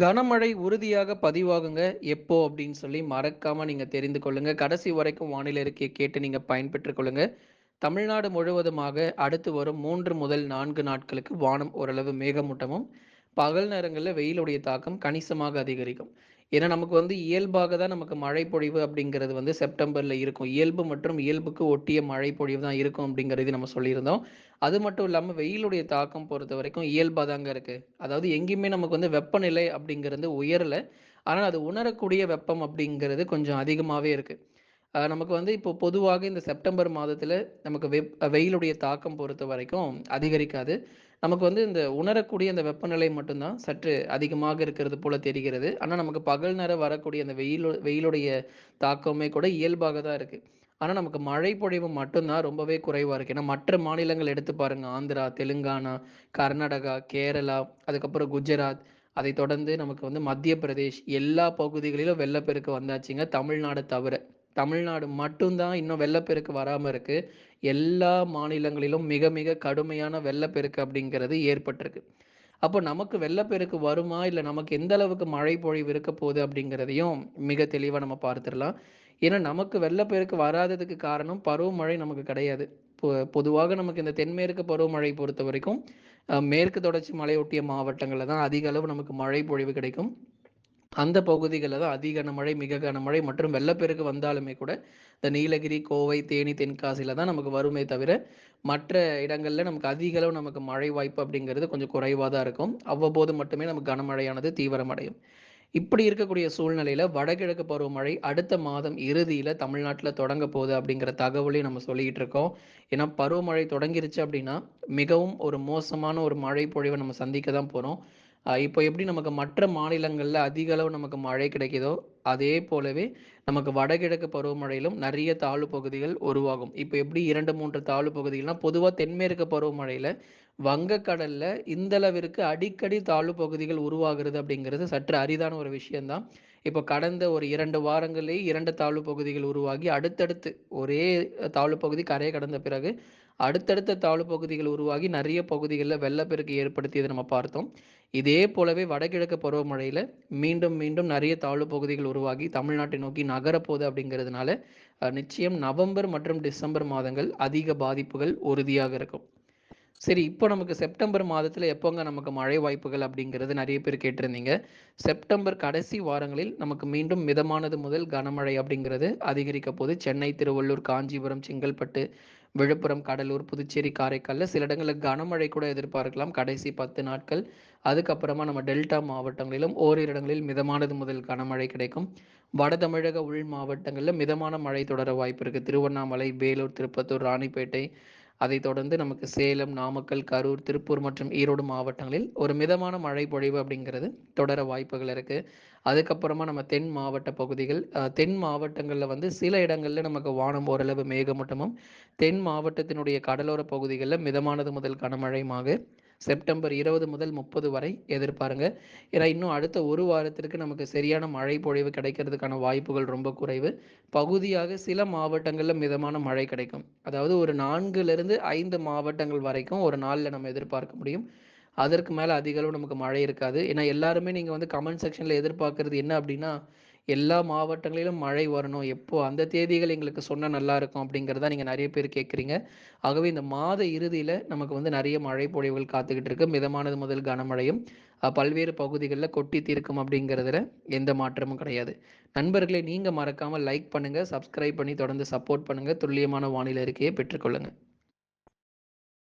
கனமழை உறுதியாக பதிவாகுங்க. எப்போ அப்படின்னு சொல்லி மறக்காம நீங்க தெரிந்து கொள்ளுங்க. கடைசி வரைக்கும் வானிலை இருக்கே கேட்டு நீங்க பயன்பெற்றுக் கொள்ளுங்க. தமிழ்நாடு முழுவதுமாக அடுத்து வரும் மூன்று முதல் நான்கு நாட்களுக்கு வானம் ஓரளவு மேகமூட்டமும், பகல் நேரங்களில் வெயிலுடைய தாக்கம் கணிசமாக அதிகரிக்கும். ஏன்னா, நமக்கு வந்து இயல்பாக தான் நமக்கு மழை பொழிவு அப்படிங்கிறது வந்து செப்டம்பரில் இருக்கும். இயல்பு மற்றும் இயல்புக்கு ஒட்டிய மழை பொழிவு தான் இருக்கும் அப்படிங்கிறது நம்ம சொல்லியிருந்தோம். அது மட்டும் இல்லாமல் வெயிலுடைய தாக்கம் பொறுத்த வரைக்கும் இயல்பாக தாங்க இருக்குது அதாவது எங்கேயுமே நமக்கு வந்து வெப்பநிலை அப்படிங்கிறது உயரல. ஆனால் அது உணரக்கூடிய வெப்பம் அப்படிங்கிறது கொஞ்சம் அதிகமாகவே இருக்குது நமக்கு வந்து இப்போ பொதுவாக இந்த செப்டம்பர் மாதத்தில் நமக்கு வெப் வெயிலுடைய தாக்கம் பொறுத்த வரைக்கும் அதிகரிக்காது. நமக்கு வந்து இந்த உணரக்கூடிய அந்த வெப்பநிலை மட்டும்தான் சற்று அதிகமாக இருக்கிறது போல தெரிகிறது. ஆனால் நமக்கு பகல் நேரம் வரக்கூடிய அந்த வெயில் வெயிலுடைய தாக்கமே கூட இயல்பாக தான் இருக்கு. ஆனால் நமக்கு மழை பொழிவு மட்டும்தான் ரொம்பவே குறைவாக இருக்கு. ஏன்னா, மற்ற மாநிலங்கள் எடுத்து பாருங்க. ஆந்திரா, தெலுங்கானா, கர்நாடகா, கேரளா, அதுக்கப்புறம் குஜராத், அதை தொடர்ந்து நமக்கு வந்து மத்திய பிரதேஷ் எல்லா பகுதிகளிலும் வெள்ளப்பெருக்கு வந்தாச்சுங்க. தமிழ்நாடு தவிர. தமிழ்நாடு மட்டும்தான் இன்னும் வெள்ளப்பெருக்கு வராமல் இருக்கு. எல்லா மாநிலங்களிலும் மிக மிக கடுமையான வெள்ளப்பெருக்கு அப்படிங்கிறது ஏற்பட்டிருக்கு. அப்போ நமக்கு வெள்ளப்பெருக்கு வருமா? இல்லை நமக்கு எந்த அளவுக்கு மழை பொழிவு இருக்க போகுது அப்படிங்கிறதையும் மிக தெளிவாக நம்ம பார்த்துடலாம் ஏன்னா, நமக்கு வெள்ளப்பெருக்கு வராததுக்கு காரணம் பருவமழை நமக்கு கிடையாது. பொதுவாக நமக்கு இந்த தென்மேற்கு பருவமழை பொறுத்த வரைக்கும் மேற்கு தொடர்ச்சி மலையொட்டிய மாவட்டங்களில் தான் அதிக அளவு நமக்கு மழை பொழிவு கிடைக்கும். அந்த பகுதிகளில் தான் அதி கனமழை, மிக கனமழை மற்றும் வெள்ளப்பெருக்கு வந்தாலுமே கூட, இந்த நீலகிரி, கோவை, தேனி, தென்காசியில தான் நமக்கு வருமே தவிர, மற்ற இடங்களில் நமக்கு அதிக அளவு நமக்கு மழை வாய்ப்பு அப்படிங்கிறது கொஞ்சம் குறைவாக தான் இருக்கும். அவ்வப்போது மட்டுமே நமக்கு கனமழையானது தீவிரமடையும். இப்படி இருக்கக்கூடிய சூழ்நிலையில் வடகிழக்கு பருவமழை அடுத்த மாதம் இறுதியில் தமிழ்நாட்டில் தொடங்க போகுது அப்படிங்கிற தகவலையும் நம்ம சொல்லிக்கிட்டு இருக்கோம். ஏன்னா, பருவமழை தொடங்கிருச்சு அப்படின்னா, மிகவும் ஒரு மோசமான ஒரு மழை பொழிவை நம்ம சந்திக்க தான் போகிறோம் இப்போ எப்படி நமக்கு மற்ற மாநிலங்களில் அதிக அளவு நமக்கு மழை கிடைக்குதோ, அதே போலவே நமக்கு வடகிழக்கு பருவமழையிலும் நிறைய தாழ்வு பகுதிகள் உருவாகும். இப்போ எப்படி 2, 3 தாழ்வு பகுதிகள்னா, பொதுவாக தென்மேற்கு பருவமழையில் வங்கக்கடலில் இந்த அளவிற்கு அடிக்கடி தாழ்வு பகுதிகள் உருவாகுறது அப்படிங்கிறது சற்று அரிதான ஒரு விஷயம்தான் இப்போ கடந்த ஒரு இரண்டு வாரங்களே இரண்டு தாழ்வு பகுதிகள் உருவாகி அடுத்தடுத்து ஒரே தாழ்வு பகுதி கரையை கடந்த பிறகு, அடுத்தடுத்த தாழ்வு பகுதிகள் உருவாகி நிறைய பகுதிகளில் வெள்ளப்பெருக்கு ஏற்படுத்தியதை நம்ம பார்த்தோம். இதே போலவே வடகிழக்கு பருவமழையில் மீண்டும் மீண்டும் நிறைய தாழ்வு பகுதிகள் உருவாகி தமிழ்நாட்டை நோக்கி நகரப்போகுது அப்படிங்கிறதுனால, நிச்சயம் நவம்பர் மற்றும் டிசம்பர் மாதங்கள் அதிக பாதிப்புகள் உறுதியாக இருக்கும். சரி, இப்போ நமக்கு செப்டம்பர் மாதத்தில் எப்போங்க நமக்கு மழை வாய்ப்புகள் அப்படிங்கிறது நிறைய பேர் கேட்டிருந்தீங்க. செப்டம்பர் கடைசி வாரங்களில் நமக்கு மீண்டும் மிதமானது முதல் கனமழை அப்படிங்கிறது அதிகரிக்க போது சென்னை, திருவள்ளூர், காஞ்சிபுரம், செங்கல்பட்டு, விழுப்புரம், கடலூர், புதுச்சேரி, காரைக்காலில் சில இடங்களில் கனமழை கூட எதிர்பார்க்கலாம் கடைசி 10 நாட்கள். அதுக்கப்புறமா நம்ம டெல்டா மாவட்டங்களிலும் ஓரிரு இடங்களில் மிதமானது முதல் கனமழை கிடைக்கும். வட தமிழக உள் மாவட்டங்களில் மிதமான மழை தொடர வாய்ப்பு இருக்குது திருவண்ணாமலை, வேலூர், திருப்பத்தூர், ராணிப்பேட்டை, அதைத் தொடர்ந்து நமக்கு சேலம், நாமக்கல், கரூர், திருப்பூர் மற்றும் ஈரோடு மாவட்டங்களில் ஒரு மிதமான மழை பொழிவு அப்படிங்கிறது தொடர வாய்ப்புகள் இருக்கு. அதுக்கப்புறமா நம்ம தென் மாவட்ட பகுதிகள், தென் மாவட்டங்களில் வந்து சில இடங்களில் நமக்கு வானம் ஓரளவு மேகமூட்டமும், தென் மாவட்டத்தினுடைய கடலோர பகுதிகளில் மிதமானது முதல் கனமழையுமாக செப்டம்பர் 20 முதல் 30 வரை எதிர்பாருங்க. ஏன்னா, இன்னும் அடுத்த ஒரு வாரத்திற்கு நமக்கு சரியான மழை பொழிவு கிடைக்கிறதுக்கான வாய்ப்புகள் ரொம்ப குறைவு. பகுதியாக சில மாவட்டங்களில் மிதமான மழை கிடைக்கும். அதாவது ஒரு 4லிருந்து 5 மாவட்டங்கள் வரைக்கும் ஒரு நாளில் நம்ம எதிர்பார்க்க முடியும். அதற்கு மேலே அதிக அளவு நமக்கு மழை இருக்காது. ஏன்னா, எல்லாருமே நீங்கள் வந்து கமெண்ட் செக்ஷனில் எதிர்பார்க்கறது என்ன அப்படின்னா, எல்லா மாவட்டங்களிலும் மழை வரணும். எப்போ அந்த தேதிகள் எங்களுக்கு சொன்னால் நல்லா இருக்கும் அப்படிங்கிறதா நீங்கள் நிறைய பேர் கேட்குறீங்க ஆகவே இந்த மாத இறுதியில் நமக்கு வந்து நிறைய மழை பொழிவுகள் காத்துக்கிட்டு இருக்கு. மிதமானது முதல் கனமழையும் பல்வேறு பகுதிகளில் கொட்டி தீர்க்கும் அப்படிங்கிறதுல எந்த மாற்றமும் கிடையாது. நண்பர்களை நீங்கள் மறக்காமல் லைக் பண்ணுங்கள் சப்ஸ்கிரைப் பண்ணி தொடர்ந்து சப்போர்ட் பண்ணுங்கள் துல்லியமான வானிலை அறிக்கையை பெற்றுக்கொள்ளுங்கள்